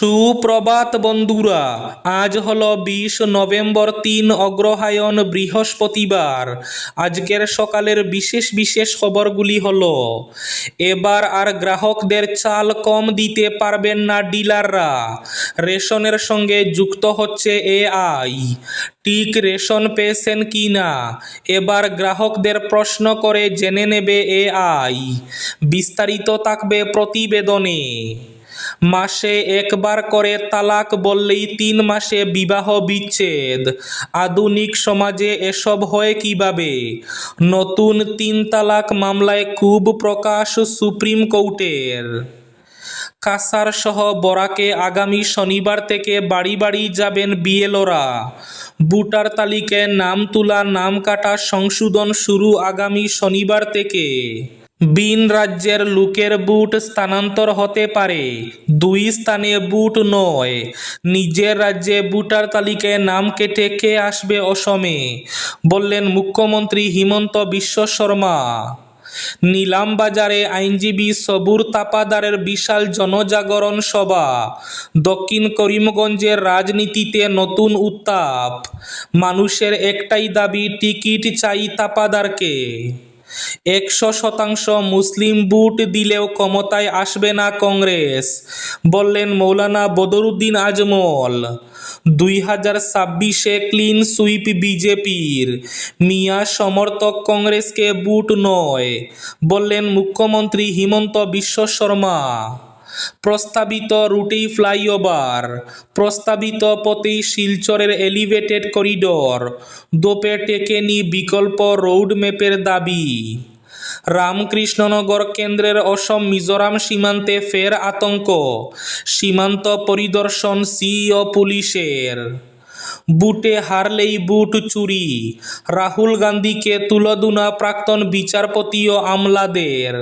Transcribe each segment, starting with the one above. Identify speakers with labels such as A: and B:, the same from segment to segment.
A: সুপ্রভাত বন্ধুরা, আজ হলো বিশ নভেম্বর তিন অগ্রহায়ণ বৃহস্পতিবার। আজকের সকালের বিশেষ বিশেষ খবরগুলি হলো, এবার আর গ্রাহকদের চাল কম দিতে পারবেন না ডিলাররা। রেশনের সঙ্গে যুক্ত হচ্ছে এআই। ঠিক রেশন পেয়েছেন কি না? এবার গ্রাহকদের প্রশ্ন করে জেনে নেবে এআই। বিস্তারিত থাকবে প্রতিবেদনে। মাসে একবার করে তালাক বললেই তিন মাসে বিবাহ বিচ্ছেদ। আধুনিক সমাজে এসব হয় কীভাবে? নতুন তিন তালাক মামলায় খুব প্রকাশ সুপ্রিম কোর্টের। কাসার সহ বরাকে আগামী শনিবার থেকে বাড়ি বাড়ি যাবেন বিএলওরা। ভোটার তালিকায় নাম তোলা, নাম কাটা সংশোধন শুরু আগামী শনিবার থেকে। বিন রাজ্যের লোকের বুট স্থানান্তর হতে পারে। দুই স্থানে বুট নয়। নিজের রাজ্যে বুটার তালিকায় নাম কেটে কে আসবে অসমে? বললেন মুখ্যমন্ত্রী হিমন্ত বিশ্ব শর্মা। নিলাম বাজারে আইনজীবী সবুর তাপাদারের বিশাল জনজাগরণ সভা। দক্ষিণ করিমগঞ্জের রাজনীতিতে নতুন উত্তাপ। মানুষের একটাই দাবি, টিকিট চাই তাপাদারকে। একশো শতাংশ মুসলিম বুট দিলেও ক্ষমতায় আসবে না কংগ্রেস, বললেন মৌলানা বদরুদ্দিন আজমল। দুই হাজার ছাব্বিশে ক্লিন সুইপ বিজেপির, মিয়া সমর্থক কংগ্রেসকে বুট নয়, বললেন মুখ্যমন্ত্রী হিমন্ত বিশ্ব শর্মা। প্রস্তাবিত রুটি ফ্লাইওভার, প্রস্তাবিত পথেই শিলচরের এলিভেটেড করিডোর, দোপে টেকেনি বিকল্প রোড ম্যাপের দাবি। রামকৃষ্ণনগর কেন্দ্রের অসম মিজোরাম সীমান্তে ফের আতঙ্ক, সীমান্ত পরিদর্শন সিইও পুলিশের। বুটে হারলেই বুট চুরি। রাহুল গান্ধীকে তুলদুনা প্রাক্তন বিচারপতি ও আমলাদের।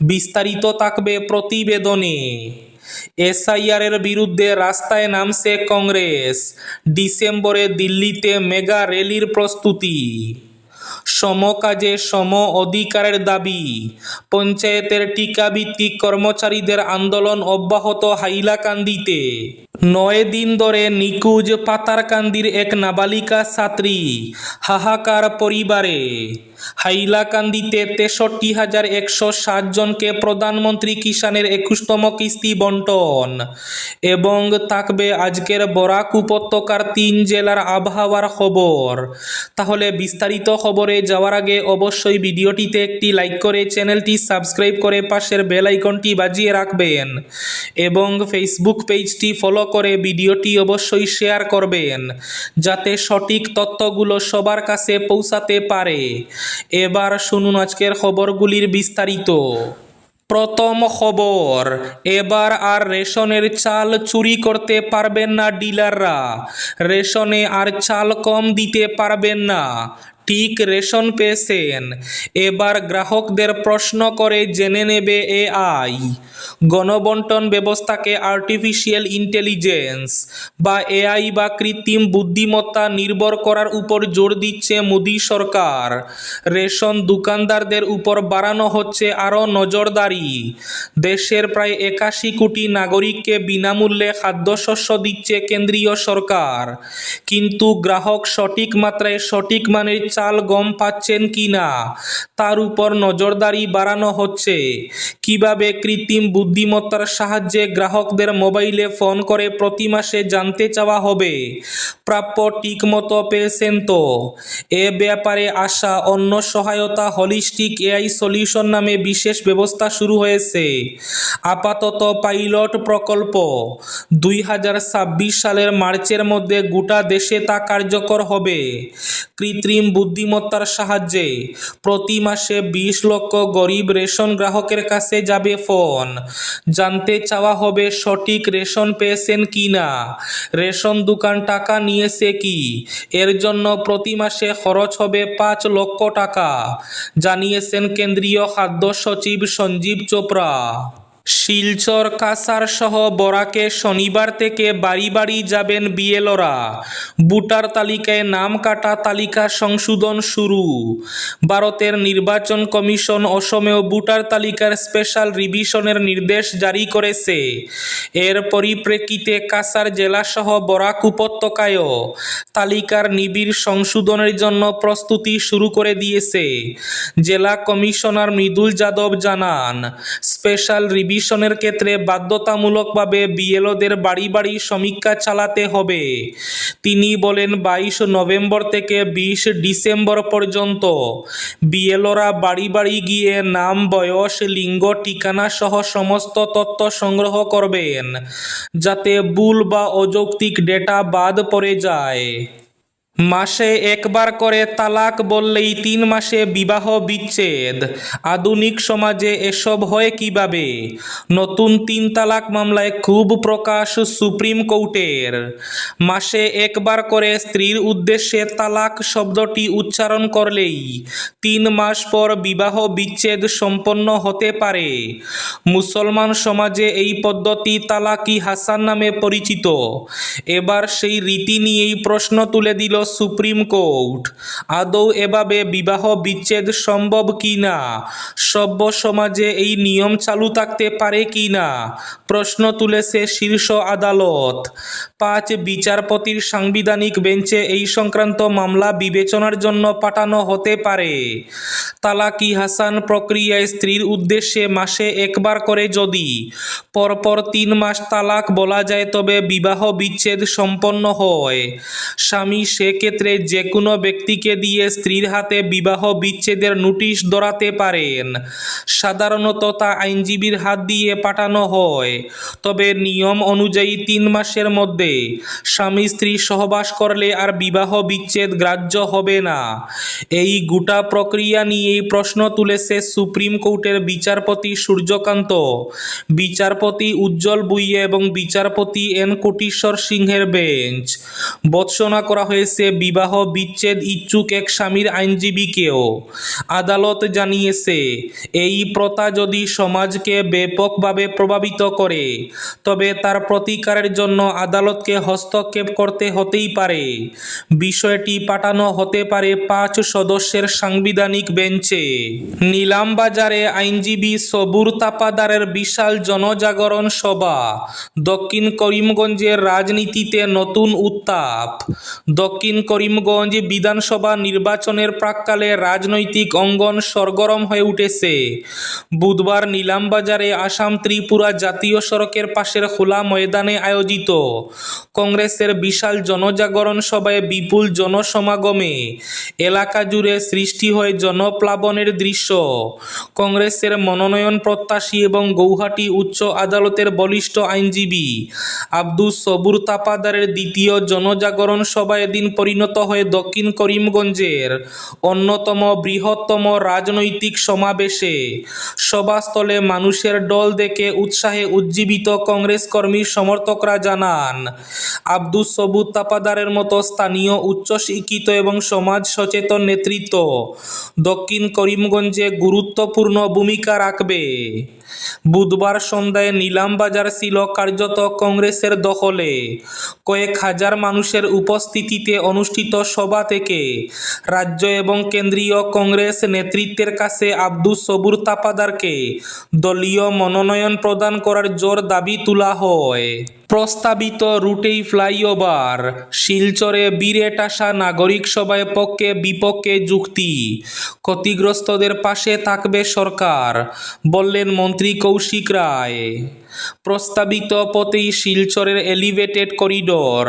A: বিস্তারিত থাকবে প্রতিবেদনে। এসআইআরের বিরুদ্ধে রাস্তায় নামছে কংগ্রেস। ডিসেম্বরে দিল্লিতে মেগা র্যালির প্রস্তুতি। সমকাজে সম অধিকারের দাবি। পঞ্চায়েতের টিকাভিত্তিক কর্মচারীদের আন্দোলন অব্যাহত হাইলাকান্দিতে। নয় দিন ধরে নিকুজ পাতারকান্দির এক নাবালিকা ছাত্রী, হাহাকার পরিবারে। হাইলাকান্দিতে তেষট্টি হাজার একশো ষাট জনকে প্রধানমন্ত্রী কিষাণের একুশতম কিস্তি বন্টন এবং থাকবে আজকের বরাক উপত্যকার তিন জেলার আবহাওয়ার খবর। তাহলে বিস্তারিত খবরে যাওয়ার আগে অবশ্যই ভিডিওটিতে একটি লাইক করে চ্যানেলটি সাবস্ক্রাইব করে পাশের বেল আইকনটি বাজিয়ে রাখবেন এবং ফেসবুক পেজটি ফলো করে ভিডিওটি অবশ্যই শেয়ার করবেন, যাতে সঠিক তথ্যগুলো সবার কাছে পৌঁছাতে পারে। এবার শুনুন আজকের খবরগুলির বিস্তারিত। প্রথম খবর, এবার আর রেশনের চাল চুরি করতে পারবেন না ডিলাররা। রেশনে আর চাল কম দিতে পারবেন না। ঠিক রেশন পেয়েছেন। এবার গ্রাহকদের প্রশ্ন করে জেনে নেবে এআই। গণবন্টন ব্যবস্থাকে আর্টিফিশিয়াল ইন্টেলিজেন্স বা এআই বা কৃত্রিম বুদ্ধিমত্তা নির্ভর করার উপর জোর দিচ্ছে মোদী সরকার। রেশন দোকানদারদের উপর বাড়ানো হচ্ছে আরও নজরদারি। দেশের প্রায় একাশি কোটি নাগরিককে বিনামূল্যে খাদ্যশস্য দিচ্ছে কেন্দ্রীয় সরকার। কিন্তু গ্রাহক সঠিক মাত্রায় সঠিক মানের চাল গম পাচ্ছেন কি না? তার উপর নজরদারি বাড়ানো হচ্ছে। কীভাবে কৃত্রিম বুদ্ধিমত্তার সাহায্যে গ্রাহকদের মোবাইলে ফোন করে প্রতি মাসে জানতে চাওয়া হবে? প্রাপ্য ঠিকমতো পেয়েছেন তো। এ ব্যাপারে আসা অন্য সহায়তা হলিস্টিক এআই সলিউশন নামে বিশেষ ব্যবস্থা শুরু হয়েছে। আপাতত পাইলট প্রকল্প। দুই হাজার ছাব্বিশ সালের মার্চের মধ্যে গোটা দেশে তা কার্যকর হবে। কৃত্রিম বুদ্ধিমত্তার সাহায্যে। প্রতি মাসে বিশ লক্ষ গরিব রেশন গ্রাহকের কাছে যাবে ফোন। জানতে চাওয়া হবে সঠিক রেশন পেয়েছেন কি না? রেশন দোকান টাকা নিয়েছে কি? এর জন্য প্রতি মাসে খরচ হবে পাঁচ লক্ষ টাকা। জানিয়েছেন কেন্দ্রীয় খাদ্য সচিব সঞ্জীব চোপড়া। শিলচর কাসার সহ বরাকে শনিবার থেকে বাড়ি বাড়ি যাবেন বিএলওরা ভোটার তালিকায় নাম কাটা তালিকা সংশোধন শুরু। ভারতের নির্বাচন কমিশন অসমেও ভোটার তালিকার স্পেশাল রিভিশনের নির্দেশ জারি করেছে। এর পরিপ্রেক্ষিতে কাসার জেলাসহ বরাক উপত্যকায়ও তালিকার নিবিড় সংশোধনের জন্য প্রস্তুতি শুরু করে দিয়েছে। জেলা কমিশনার মৃদুল যাদব জানান স্পেশাল রিভিশনের ক্ষেত্রে বাধ্যতামূলকভাবে বিএলওদের বাড়ি বাড়ি সমীক্ষা চালাতে হবে। তিনি বলেন, বাইশ নভেম্বর থেকে বিশ ডিসেম্বর পর্যন্ত বিএলওরা বাড়ি বাড়ি গিয়ে নাম, বয়স, লিঙ্গ, ঠিকানা সহ সমস্ত তথ্য সংগ্রহ করবেন, যাতে ভুল বা অযৌক্তিক ডেটা বাদ পড়ে যায়। মাসে একবার করে তালাক বললেই তিন মাসে বিবাহ বিচ্ছেদ। আধুনিক সমাজে এসব হয় কীভাবে? নতুন তিন তালাক মামলায় খুব প্রকাশ সুপ্রিম কোর্টের। মাসে একবার করে স্ত্রীর উদ্দেশ্যে তালাক শব্দটি উচ্চারণ করলেই তিন মাস পর বিবাহ বিচ্ছেদ সম্পন্ন হতে পারে। মুসলমান সমাজে এই পদ্ধতি তালাকি হাসান নামে পরিচিত। এবার সেই রীতি নিয়েই প্রশ্ন তুলে দিল সুপ্রিম কোর্ট। আদৌ এভাবে বিবাহ বিচ্ছেদ সম্ভব কি না? সভ্য সমাজে এই নিয়ম চালু থাকতে পারে কি না? প্রশ্ন তুলেছে শীর্ষ আদালত। পাঁচ বিচারপতির সাংবিধানিক বেঞ্চে এই সংক্রান্ত মামলা বিবেচনার জন্য পাঠানো হতে পারে। তালাকি হাসান প্রক্রিয়ায় স্ত্রীর উদ্দেশ্যে মাসে একবার করে যদি। পরপর তিন মাস তালাক বলা যায় তবে বিবাহ বিচ্ছেদ সম্পন্ন হয়। স্বামী সেক্ষেত্রে যে কোনো ব্যক্তিকে দিয়ে স্ত্রীর হাতে বিবাহ বিচ্ছেদের নোটিশ ধরাতে পারেন। সাধারণত তা আইনজীবীর হাত দিয়ে পাঠানো হয়। তবে নিয়ম অনুযায়ী তিন মাসের মধ্যে স্বামী স্ত্রী সহবাস করলে আর বিবাহ বিচ্ছেদ গ্রাহ্য হবে না। এই গোটা প্রক্রিয়া নিয়েই প্রশ্ন তুলেছে সুপ্রিম কোর্টের বিচারপতি সূর্যকান্ত। বিচারপতি উজ্জ্বল বুইয়ে এবং বিচারপতি এন কোটিশ্বর সিংহের বেঞ্চ। বৎসনা করা হয়েছে বিবাহ বিচ্ছেদ ইচ্ছুক এক স্বামীর আইনজীবীকেও আদালত জানিয়েছে, এই প্রথা যদি সমাজকে ব্যাপকভাবে প্রভাবিত করে, তবে তার প্রতিকারের জন্য আদালতকে হস্তক্ষেপ করতে হতেই পারে। বিষয়টি পাঠানো হতে পারে পাঁচ সদস্যের সাংবিধানিক বেঞ্চে। নিলামবাজারে আইনজীবী সবুর তাপাদারের বিশাল জনজাগরণ সভা, দক্ষিণ করিমগঞ্জের রাজনীতিতে নতুন উত্তাপ। দক্ষিণ করিমগঞ্জ বিধানসভা নির্বাচনের প্রাককালে রাজনৈতিক অঙ্গন সরগরম হয়ে উঠেছে। বুধবার নিলামবাজারে আসাম ত্রিপুরা জাতীয় সড়কের পাশের খোলা ময়দানে আয়োজিত কংগ্রেসের বিশাল জনজাগরণ সভায় বিপুল জনসমাগমে এলাকা জুড়ে সৃষ্টি হয় জনপ্লাবনের দৃশ্য। কংগ্রেসের মনোনয়ন প্রত্যাশী এবং গৌহাটি উচ্চ আদালতের বলিষ্ঠ আইনজীবী আব্দুস সবুর তাপাদারের দ্বিতীয় জনজাগরণ সভায় এদিন পরিণত হয়ে দক্ষিণ করিমগঞ্জের অন্যতম বৃহত্তম রাজনৈতিক সমাবেশে সভাস্থলে মানুষের দল দেখে উৎসাহে উজ্জীবিত কংগ্রেস কর্মী সমর্থকরা জানান, আব্দুস সবুর তাপাদারের মতো স্থানীয় উচ্চশিক্ষিত এবং সমাজ সচেতন নেতৃত্ব দক্ষিণ করিমগঞ্জে গুরুত্বপূর্ণ ভূমিকা রাখবে। বুধবার সন্ধ্যায় নিলামবাজার ছিল কার্যত কংগ্রেসের দখলে। কয়েক হাজার মানুষের উপস্থিতিতে অনুষ্ঠিত সভা থেকে রাজ্য এবং কেন্দ্রীয় কংগ্রেস নেতৃত্বের কাছে আব্দুস সবুর তাপাদারকে দলীয় মনোনয়ন প্রদান করার জোর দাবি তোলা হয়। প্রস্তাবিত রুটেই ফ্লাইওভার, শিলচরে বিরেট আসা নাগরিক সভায় পক্ষে বিপক্ষে যুক্তি। ক্ষতিগ্রস্তদের পাশে থাকবে সরকার, বললেন মন্ত্রী কৌশিক রায় প্রস্তাবিত পথেই শিলচরের এলিভেটেড করিডোর।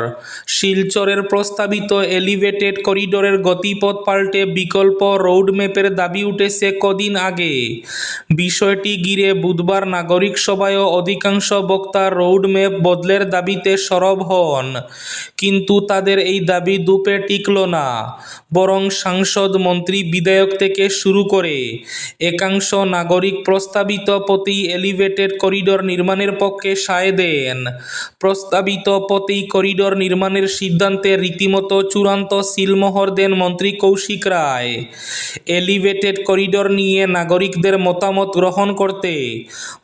A: শিলচরের প্রস্তাবিত এলিভেটেড করিডোরের গতিপথ পাল্টে বিকল্প রোডম্যাপের দাবি উঠেছে কদিন আগে। বিষয়টি ঘিরে বুধবার নাগরিক সভায়ও অধিকাংশ বক্তা রোডম্যাপ বদলের দাবিতে সরব হন। কিন্তু তাদের এই দাবি দুপে টিকল না, বরং সাংসদ, মন্ত্রী, বিধায়ক থেকে শুরু করে একাংশ নাগরিক প্রস্তাবিত পথেই এলিভেটেড করিডোর নির্মাণ নির্মাণের পক্ষে সায় দেন। প্রস্তাবিত পথে করিডোর নির্মাণের সিদ্ধান্তে রীতিমতো চূড়ান্ত সিলমোহর দেন মন্ত্রী কৌশিক রায়। এলিভেটেড করিডোর নিয়ে নাগরিকদের মতামত গ্রহণ করতে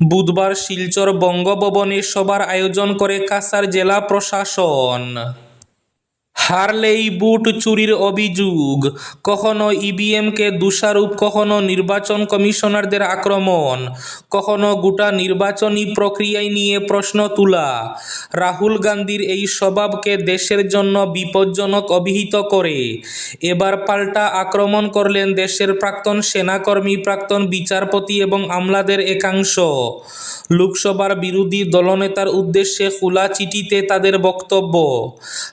A: বুধবার শিলচর বঙ্গভবনে সভার আয়োজন করে কাসার জেলা প্রশাসন। হারলেই বুট চুরির অভিযোগ। কখনো ইভিএমকে দোষারোপ, কখনো নির্বাচন কমিশনারদের আক্রমণ। কখনো গোটা নির্বাচনী প্রক্রিয়ায় নিয়ে প্রশ্ন তোলা। রাহুল গান্ধীর এই স্বভাবকে দেশের জন্য বিপজ্জনক অভিহিত করে। এবার পাল্টা আক্রমণ করলেন দেশের প্রাক্তন সেনাকর্মী, প্রাক্তন বিচারপতি এবং আমলাদের একাংশ। লোকসভার বিরোধী দলনেতার উদ্দেশ্যে খোলা চিঠিতে তাদের বক্তব্য,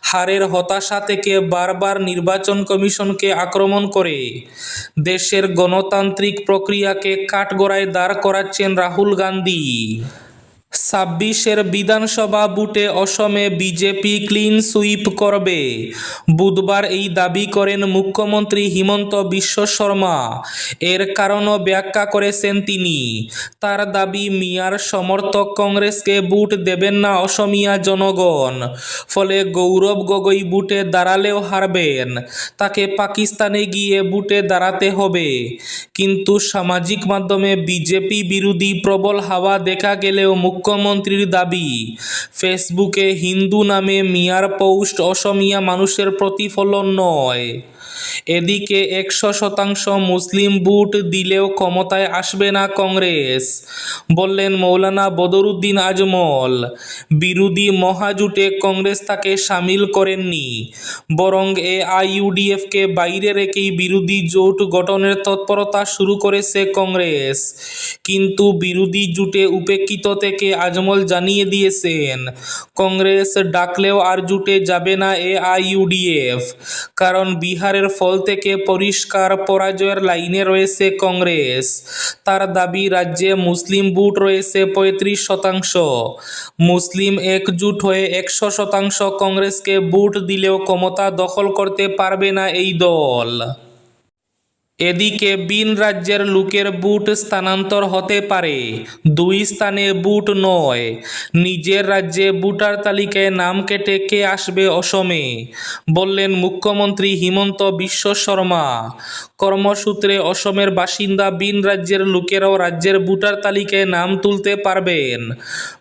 A: হারের হতাশা থেকে বারবার নির্বাচন কমিশনকে আক্রমণ করে। দেশের গণতান্ত্রিক প্রক্রিয়াকে কাঠগড়ায় দাঁড় করাচ্ছেন রাহুল গান্ধী। ছাব্বিশের বিধানসভা বুটে অসমে বিজেপি ক্লিন সুইপ করবে। বুধবার এই দাবি করেন মুখ্যমন্ত্রী হিমন্ত বিশ্ব শর্মা। এর কারণও ব্যাখ্যা করেছেন তিনি। তার দাবি, মিয়ার সমর্থক কংগ্রেসকে বুট দেবেন না অসমিয়া জনগণ। ফলে গৌরব গগৈ বুটে দাঁড়ালেও হারবেন। তাকে পাকিস্তানে গিয়ে বুটে দাঁড়াতে হবে। কিন্তু সামাজিক মাধ্যমে বিজেপি বিরোধী প্রবল হাওয়া দেখা গেলেও মুখ্যমন্ত্রীর দাবি ফেসবুকে হিন্দু নামে মিয়ার পোস্ট অসমীয়া মানুষের প্রতিফলন নয়। এদিকে একশো শতাংশ মুসলিম বুট দিলেও ক্ষমতায় আসবে না কংগ্রেস। বললেন মৌলানা বদরুদ্দিন আজমল, বিরোধী মহাজুটে কংগ্রেস তাকে সামিল করেননি, বরং এ এআইইউডিএফকে বাইরে রেখেই বিরোধী জোট গঠনের তৎপরতা শুরু করেছে কংগ্রেস। কিন্তু বিরোধী জুটে উপেক্ষিত থেকে আজমল জানিয়ে দিয়েছেন, কংগ্রেস ডাকলেও আর জুটে যাবে না এ এআইইউডিএফ, কারণ বিহারের ফল থেকে পরিষ্কার পরাজয়ের লাইনে রয়েছে কংগ্রেস। তার দাবি, রাজ্যে মুসলিম বুট রয়েছে পঁয়ত্রিশ শতাংশ। মুসলিম একজুট হয়ে একশো শতাংশ কংগ্রেসকে বুট দিলেও ক্ষমতা দখল করতে পারবে না এই দল। এদিকে বিন রাজ্যের লোকের বুট স্থানান্তর হতে পারে। দুই স্থানে বুট নয়। নিজের রাজ্যে বুটার তালিকায় নাম কেটে কে আসবে অসমে? বললেন মুখ্যমন্ত্রী হিমন্ত বিশ্ব শর্মা। কর্মসূত্রে অসমের বাসিন্দা বিন রাজ্যের লোকেরাও রাজ্যের বুটার তালিকায় নাম তুলতে পারবেন।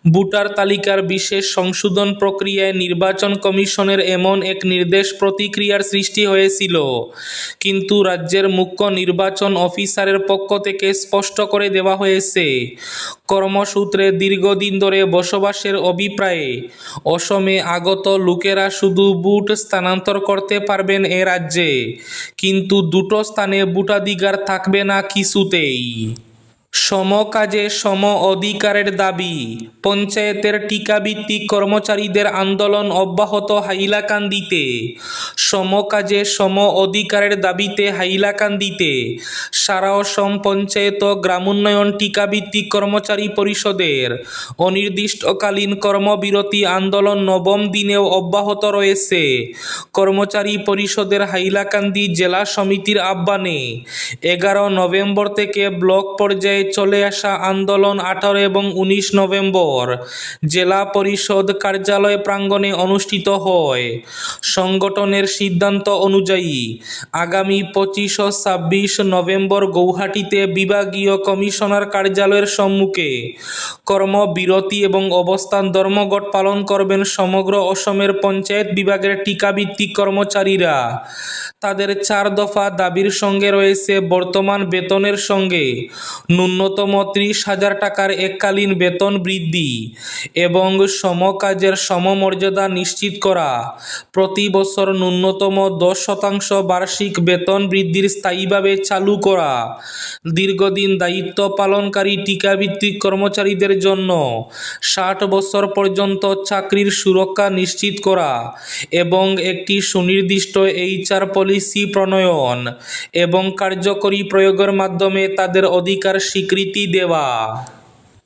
A: বুটার তালিকার বিশেষ সংশোধন প্রক্রিয়ায় নির্বাচন কমিশনের এমন এক নির্দেশ প্রতিক্রিয়ার সৃষ্টি হয়েছিল। কিন্তু রাজ্যের মুখ্য নির্বাচন অফিসারের পক্ষ থেকে স্পষ্ট করে দেওয়া হয়েছে। কর্মসূত্রে দীর্ঘদিন ধরে বসবাসের অভিপ্রায়ে অসমে আগত লোকেরা শুধু বুট স্থানান্তর করতে পারবেন এ রাজ্যে, কিন্তু দুটো স্থানে বুটাধিকার থাকবে না কিছুতেই। সম কাজে সম অধিকারের দাবি। পঞ্চায়েতের টিকাভিত্তিক কর্মচারীদের আন্দোলন অব্যাহত হাইলাকান্দিতে। সম কাজে সম অধিকারের দাবিতে হাইলাকান্দিতে। সারা অসম পঞ্চায়েত গ্রামোন্নয়ন টিকাভিত্তিক কর্মচারী পরিষদের অনির্দিষ্টকালীন কর্মবিরতি আন্দোলন নবম দিনেও অব্যাহত রয়েছে। কর্মচারী পরিষদের হাইলাকান্দি জেলা সমিতির আহ্বানে এগারো নভেম্বর থেকে ব্লক পর্যায়ে চলে আসা আন্দোলন আঠারো এবং উনিশ নভেম্বর জেলা পরিষদ কার্যালয় প্রাঙ্গণে অনুষ্ঠিত হয়। সংগঠনের সিদ্ধান্ত অনুযায়ী আগামী পঁচিশ ও ছাব্বিশ নভেম্বর গৌহাটিতে বিভাগীয় কমিশনার কার্যালয়ের সম্মুখে কর্মবিরতি এবং অবস্থান ধর্মঘট পালন করবেন সমগ্র অসমের পঞ্চায়েত বিভাগের টিকাভিত্তিক কর্মচারীরা। তাদের চার দফা দাবির সঙ্গে রয়েছে বর্তমান বেতনের সঙ্গে। ন্যূনতম ত্রিশ হাজার টাকার এককালীন বেতন বৃদ্ধি এবং সমকাজের সমমর্যাদা নিশ্চিত করা। প্রতি বছর ন্যূনতম দশ শতাংশ বার্ষিক বেতন বৃদ্ধির স্থায়ীভাবে চালু করা। দীর্ঘদিন দায়িত্ব পালনকারী টিকাভিত্তিক কর্মচারীদের জন্য ষাট বছর পর্যন্ত চাকরির সুরক্ষা নিশ্চিত করা এবং একটি সুনির্দিষ্ট এইচআর পলিসি প্রণয়ন এবং কার্যকরী প্রয়োগের মাধ্যমে তাদের অধিকার স্বীকৃতি দেওয়া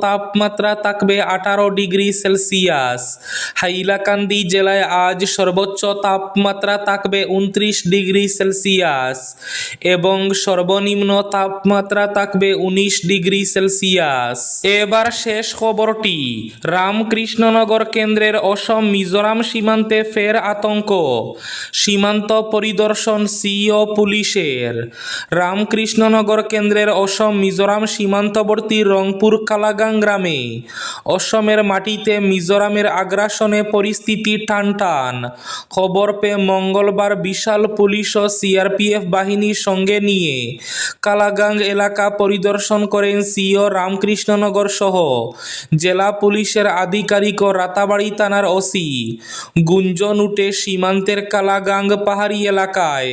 A: তাপমাত্রা থাকবে আঠারো ডিগ্রি সেলসিয়াস। হাইলাকান্দি জেলায় আজ সর্বোচ্চ তাপমাত্রা থাকবে উনত্রিশ ডিগ্রি সেলসিয়াস এবং সর্বনিম্ন তাপমাত্রা থাকবে উনিশ ডিগ্রি সেলসিয়াস। এবার শেষ খবরটি। রামকৃষ্ণনগর কেন্দ্রের অসম, মিজোরাম সীমান্তে ফের আতঙ্ক। সীমান্ত পরিদর্শন সিও পুলিশের। রামকৃষ্ণনগর কেন্দ্রের অসম, মিজোরাম সীমান্তবর্তী রংপুর কালাগাং গ্রামে। অসমের মাটিতে মিজোরামের আগ্রাসনে পরিস্থিতি টানটান। খবর পেয়ে মঙ্গলবার বিশাল পুলিশ ও সিআরপিএফ বাহিনীর সঙ্গে নিয়ে কালাগাং এলাকা পরিদর্শন করেন সিও রামকৃষ্ণনগর সহ জেলা পুলিশের আধিকারিক ও রাতাবাড়ি থানার ওসি। গুঞ্জন উঠে সীমান্তের কালাগাং পাহাড়ি এলাকায়।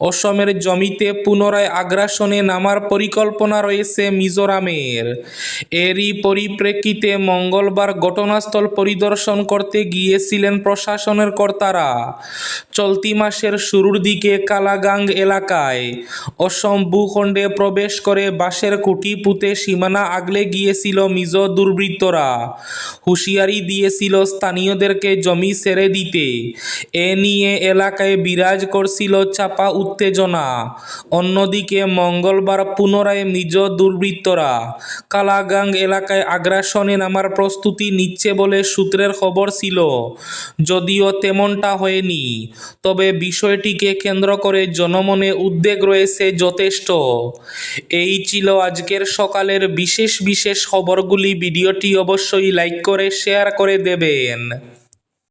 A: অসমের জমিতে পুনরায় আগ্রাসনে নামার পরিকল্পনা রয়েছে মিজোরামের। এরই পরিপ্রেক্ষিতে মঙ্গলবার ঘটনাস্থল পরিদর্শন করতে গিয়েছিলেন প্রশাসনের কর্তারা। চলতি মাসের শুরুর দিকে কালাগাং এলাকায় অসম ভূখণ্ডে প্রবেশ করে বাঁশের কুটি পুঁতে সীমানা আগলে গিয়েছিল মিজো দুর্বৃত্তরা। হুঁশিয়ারি দিয়েছিল স্থানীয়দেরকে জমি ছেড়ে দিতে। এ নিয়ে এলাকায় বিরাজ করছিল চাপা উত্তেজনা। অন্যদিকে মঙ্গলবার পুনরায় নিজ দুর্বৃত্তরা। কালাগাং এলাকায় আগ্রাসনে নামার প্রস্তুতি নিচ্ছে বলে সূত্রের খবর ছিল। যদিও তেমনটা হয়নি, তবে বিষয়টিকে কেন্দ্র করে জনমনে উদ্বেগ রয়েছে যথেষ্ট। এই ছিল আজকের সকালের বিশেষ বিশেষ খবরগুলি। ভিডিওটি অবশ্যই লাইক করে, শেয়ার করে দেবেন।